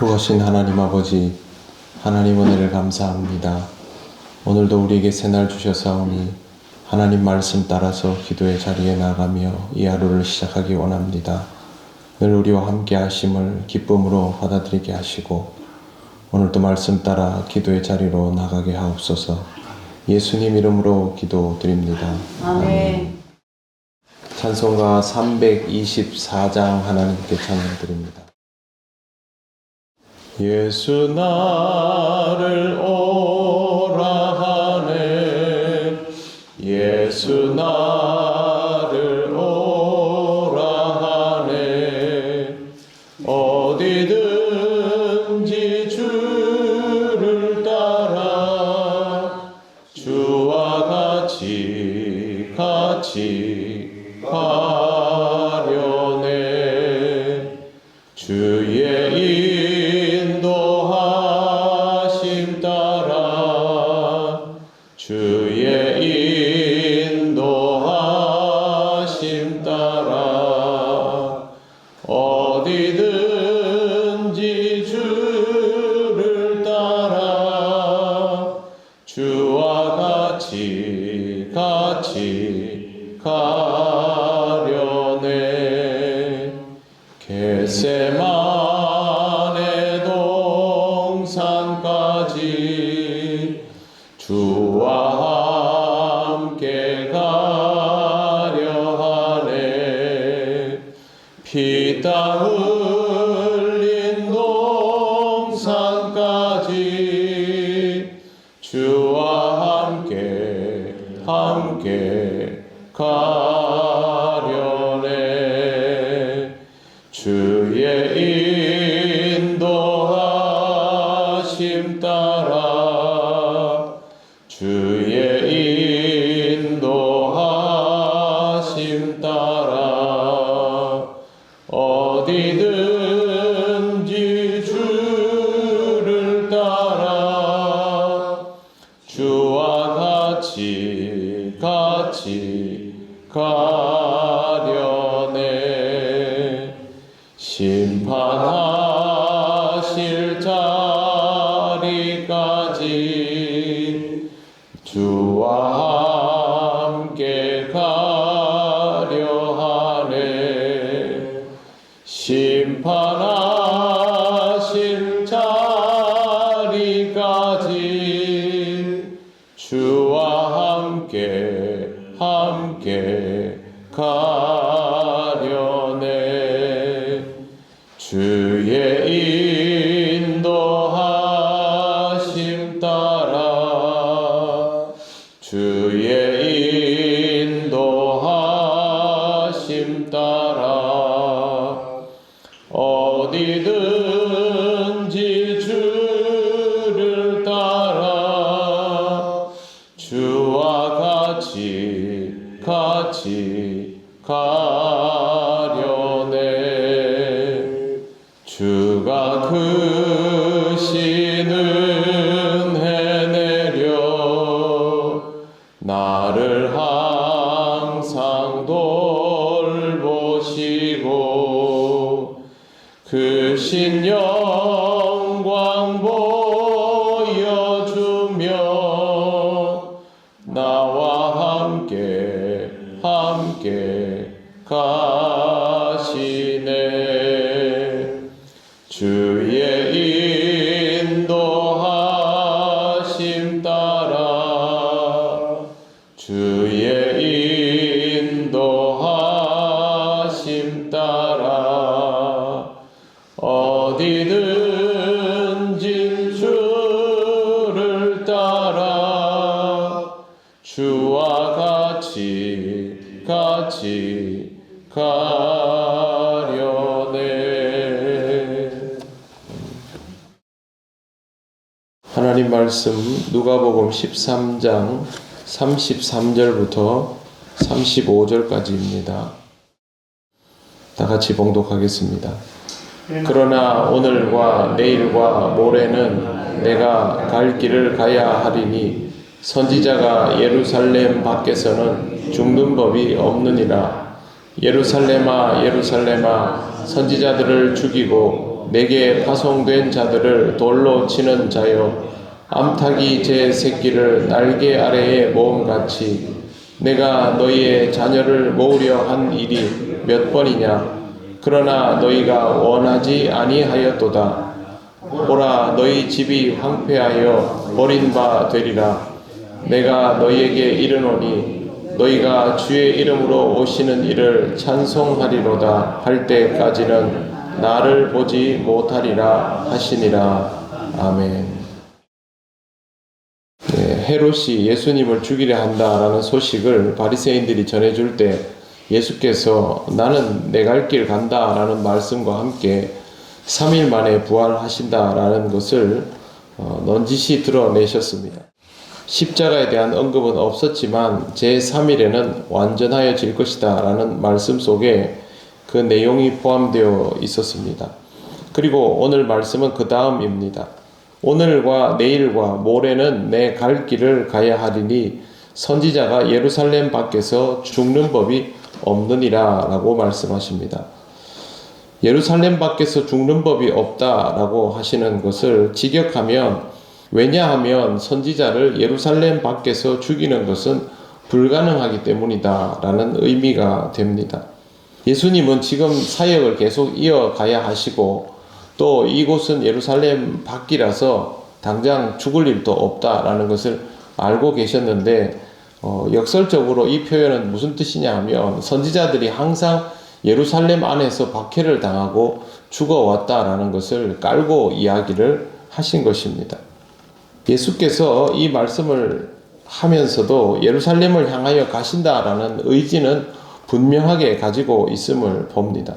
거룩하신 하나님 아버지, 하나님 은혜를 감사합니다. 오늘도 우리에게 새날 주셔사오니 하나님 말씀 따라서 기도의 자리에 나가며 이 하루를 시작하기 원합니다. 늘 우리와 함께 하심을 기쁨으로 받아들이게 하시고 오늘도 말씀 따라 기도의 자리로 나가게 하옵소서. 예수님 이름으로 기도드립니다. 아멘. 찬송가 324장 하나님께 찬양드립니다. 예수 나를 오라 하네. 예수 나를 오라 하네. 어디든 함께 가려 하네. 피땀 흘린 동산까지 주와 함께 함께 가려네. 주의 인도하심 따라 주의 심판하실 자리까지 주와 함께 가려 하네. 심판하실 자리까지 주와 함께 함께 가 주의 인도하심 따라 주의 인도하심 따라 어디든지 주를 따라 주와 같이 같이 가려 어디든지 주를 따라 주와 같이 같이 가려네 하나님 말씀 누가복음 13장 33절부터 35절까지입니다. 다 같이 봉독하겠습니다. 그러나 오늘과 내일과 모레는 내가 갈 길을 가야 하리니 선지자가 예루살렘 밖에서는 죽는 법이 없느니라. 예루살렘아 예루살렘아 선지자들을 죽이고 내게 파송된 자들을 돌로 치는 자여 암탉이 제 새끼를 날개 아래에 모음같이 내가 너희의 자녀를 모으려 한 일이 몇 번이냐 그러나 너희가 원하지 아니하였도다. 보라 너희 집이 황폐하여 버린 바 되리라. 내가 너희에게 이르노니 너희가 주의 이름으로 오시는 이를 찬송하리로다. 할 때까지는 나를 보지 못하리라 하시니라. 아멘. 네, 헤롯이 예수님을 죽이려 한다라는 소식을 바리새인들이 전해줄 때 예수께서 나는 내 갈 길 간다 라는 말씀과 함께 3일 만에 부활하신다 라는 것을 어, 넌지시 드러내셨습니다. 십자가에 대한 언급은 없었지만 제3일에는 완전하여질 것이다 라는 말씀 속에 그 내용이 포함되어 있었습니다. 그리고 오늘 말씀은 그 다음입니다. 오늘과 내일과 모레는 내 갈 길을 가야 하리니 선지자가 예루살렘 밖에서 죽는 법이 없느니라 라고 말씀하십니다. 예루살렘 밖에서 죽는 법이 없다 라고 하시는 것을 직역하면 왜냐하면 선지자를 예루살렘 밖에서 죽이는 것은 불가능하기 때문이다 라는 의미가 됩니다. 예수님은 지금 사역을 계속 이어가야 하시고 또 이곳은 예루살렘 밖이라서 당장 죽을 일도 없다라는 것을 알고 계셨는데 어, 역설적으로 이 표현은 무슨 뜻이냐 하면 선지자들이 항상 예루살렘 안에서 박해를 당하고 죽어왔다라는 것을 깔고 이야기를 하신 것입니다. 예수께서 이 말씀을 하면서도 예루살렘을 향하여 가신다라는 의지는 분명하게 가지고 있음을 봅니다.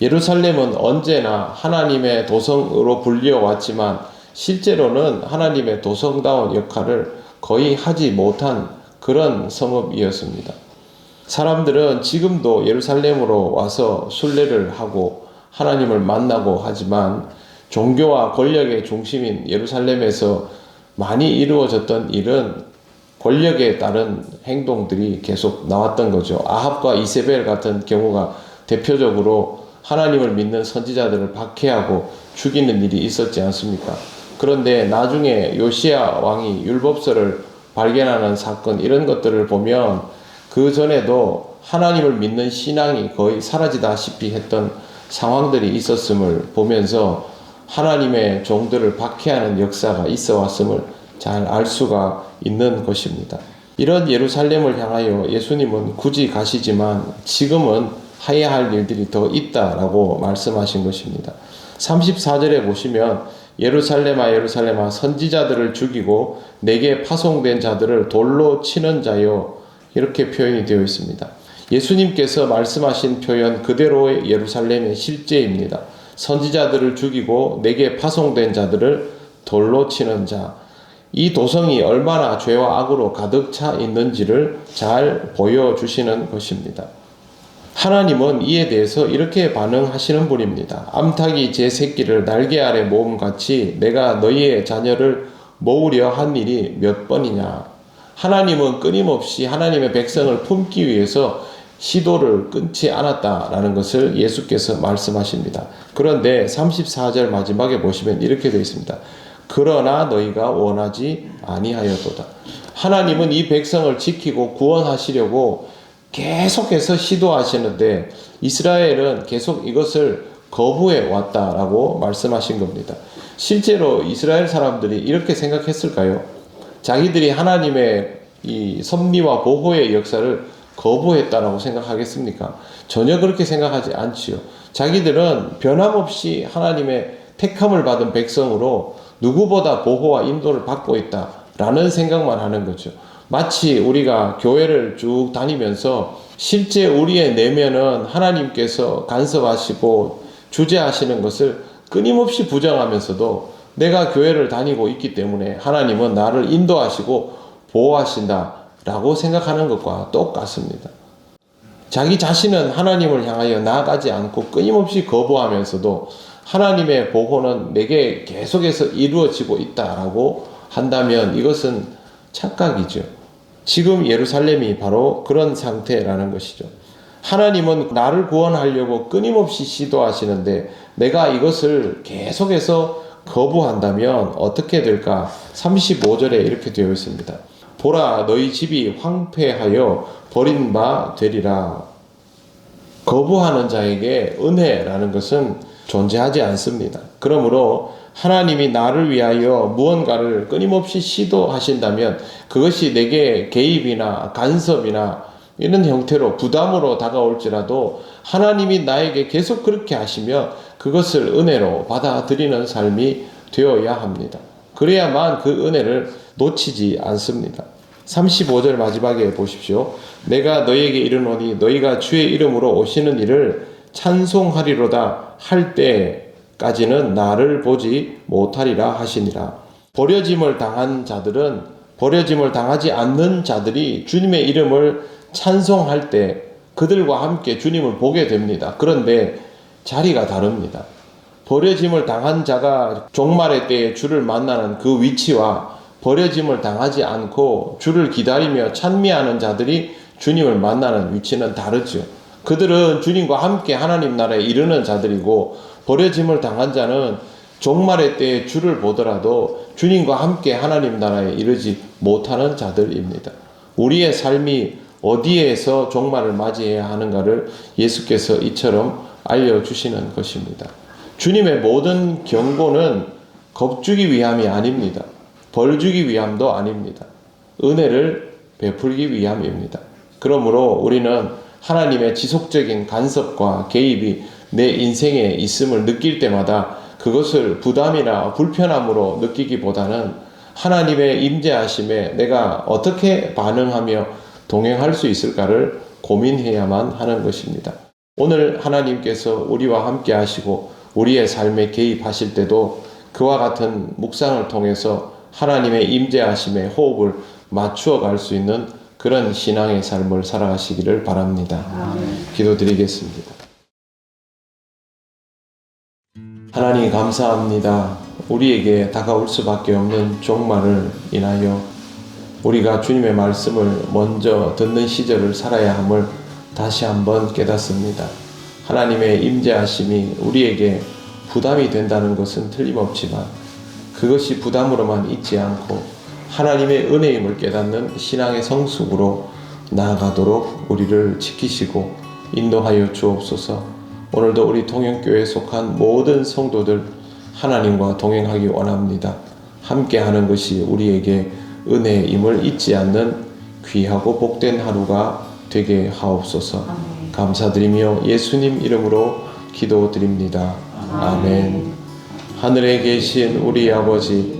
예루살렘은 언제나 하나님의 도성으로 불려왔지만 실제로는 하나님의 도성다운 역할을 거의 하지 못한 그런 성읍이었습니다. 사람들은 지금도 예루살렘으로 와서 순례를 하고 하나님을 만나고 하지만 종교와 권력의 중심인 예루살렘에서 많이 이루어졌던 일은 권력에 따른 행동들이 계속 나왔던 거죠. 아합과 이세벨 같은 경우가 대표적으로 하나님을 믿는 선지자들을 박해하고 죽이는 일이 있었지 않습니까? 그런데 나중에 요시야 왕이 율법서를 발견하는 사건 이런 것들을 보면 그 전에도 하나님을 믿는 신앙이 거의 사라지다시피 했던 상황들이 있었음을 보면서 하나님의 종들을 박해하는 역사가 있어 왔음을 잘 알 수가 있는 것입니다. 이런 예루살렘을 향하여 예수님은 굳이 가시지만 지금은 해야 할 일들이 더 있다라고 말씀하신 것입니다. 34절에 보시면 예루살렘아 예루살렘아 선지자들을 죽이고 내게 파송된 자들을 돌로 치는 자요 이렇게 표현이 되어 있습니다. 예수님께서 말씀하신 표현 그대로의 예루살렘의 실제입니다. 선지자들을 죽이고 내게 파송된 자들을 돌로 치는 자. 이 도성이 얼마나 죄와 악으로 가득 차 있는지를 잘 보여주시는 것입니다. 하나님은 이에 대해서 이렇게 반응하시는 분입니다. 암탉이 제 새끼를 날개 아래 모음같이 내가 너희의 자녀를 모으려 한 일이 몇 번이냐. 하나님은 끊임없이 하나님의 백성을 품기 위해서 시도를 끊지 않았다라는 것을 예수께서 말씀하십니다. 그런데 34절 마지막에 보시면 이렇게 되어 있습니다. 그러나 너희가 원하지 아니하였도다. 하나님은 이 백성을 지키고 구원하시려고 계속해서 시도하시는데 이스라엘은 계속 이것을 거부해 왔다라고 말씀하신 겁니다. 실제로 이스라엘 사람들이 이렇게 생각했을까요? 자기들이 하나님의 이 섭리와 보호의 역사를 거부했다라고 생각하겠습니까? 전혀 그렇게 생각하지 않지요. 자기들은 변함없이 하나님의 택함을 받은 백성으로 누구보다 보호와 인도를 받고 있다라는 생각만 하는 거죠. 마치 우리가 교회를 쭉 다니면서 실제 우리의 내면은 하나님께서 간섭하시고 주재하시는 것을 끊임없이 부정하면서도 내가 교회를 다니고 있기 때문에 하나님은 나를 인도하시고 보호하신다 라고 생각하는 것과 똑같습니다. 자기 자신은 하나님을 향하여 나아가지 않고 끊임없이 거부하면서도 하나님의 보호는 내게 계속해서 이루어지고 있다라고 한다면 이것은 착각이죠. 지금 예루살렘이 바로 그런 상태라는 것이죠. 하나님은 나를 구원하려고 끊임없이 시도하시는데 내가 이것을 계속해서 거부한다면 어떻게 될까? 35절에 이렇게 되어 있습니다. 보라 너희 집이 황폐하여 버린 바 되리라. 거부하는 자에게 은혜라는 것은 존재하지 않습니다. 그러므로 하나님이 나를 위하여 무언가를 끊임없이 시도하신다면 그것이 내게 개입이나 간섭이나 이런 형태로 부담으로 다가올지라도 하나님이 나에게 계속 그렇게 하시며 그것을 은혜로 받아들이는 삶이 되어야 합니다. 그래야만 그 은혜를 놓치지 않습니다. 35절 마지막에 보십시오. 내가 너희에게 이르노니 너희가 주의 이름으로 오시는 일을 찬송하리로다 할 때 까지는 나를 보지 못하리라 하시니라. 버려짐을 당한 자들은 버려짐을 당하지 않는 자들이 주님의 이름을 찬송할 때 그들과 함께 주님을 보게 됩니다. 그런데 자리가 다릅니다. 버려짐을 당한 자가 종말의 때에 주를 만나는 그 위치와 버려짐을 당하지 않고 주를 기다리며 찬미하는 자들이 주님을 만나는 위치는 다르죠. 그들은 주님과 함께 하나님 나라에 이르는 자들이고 버려짐을 당한 자는 종말의 때에 주를 보더라도 주님과 함께 하나님 나라에 이르지 못하는 자들입니다. 우리의 삶이 어디에서 종말을 맞이해야 하는가를 예수께서 이처럼 알려주시는 것입니다. 주님의 모든 경고는 겁주기 위함이 아닙니다. 벌주기 위함도 아닙니다. 은혜를 베풀기 위함입니다. 그러므로 우리는 하나님의 지속적인 간섭과 개입이 내 인생에 있음을 느낄 때마다 그것을 부담이나 불편함으로 느끼기보다는 하나님의 임재하심에 내가 어떻게 반응하며 동행할 수 있을까를 고민해야만 하는 것입니다. 오늘 하나님께서 우리와 함께 하시고 우리의 삶에 개입하실 때도 그와 같은 묵상을 통해서 하나님의 임재하심에 호흡을 맞추어 갈 수 있는 그런 신앙의 삶을 살아가시기를 바랍니다. 기도드리겠습니다. 하나님 감사합니다. 우리에게 다가올 수밖에 없는 종말을 인하여 우리가 주님의 말씀을 먼저 듣는 시절을 살아야 함을 다시 한번 깨닫습니다. 하나님의 임재하심이 우리에게 부담이 된다는 것은 틀림없지만 그것이 부담으로만 있지 않고 하나님의 은혜임을 깨닫는 신앙의 성숙으로 나아가도록 우리를 지키시고 인도하여 주옵소서. 오늘도 우리 통영교회에 속한 모든 성도들 하나님과 동행하기 원합니다. 함께 하는 것이 우리에게 은혜임을 잊지 않는 귀하고 복된 하루가 되게 하옵소서. 감사드리며 예수님 이름으로 기도드립니다. 아멘. 하늘에 계신 우리 아버지,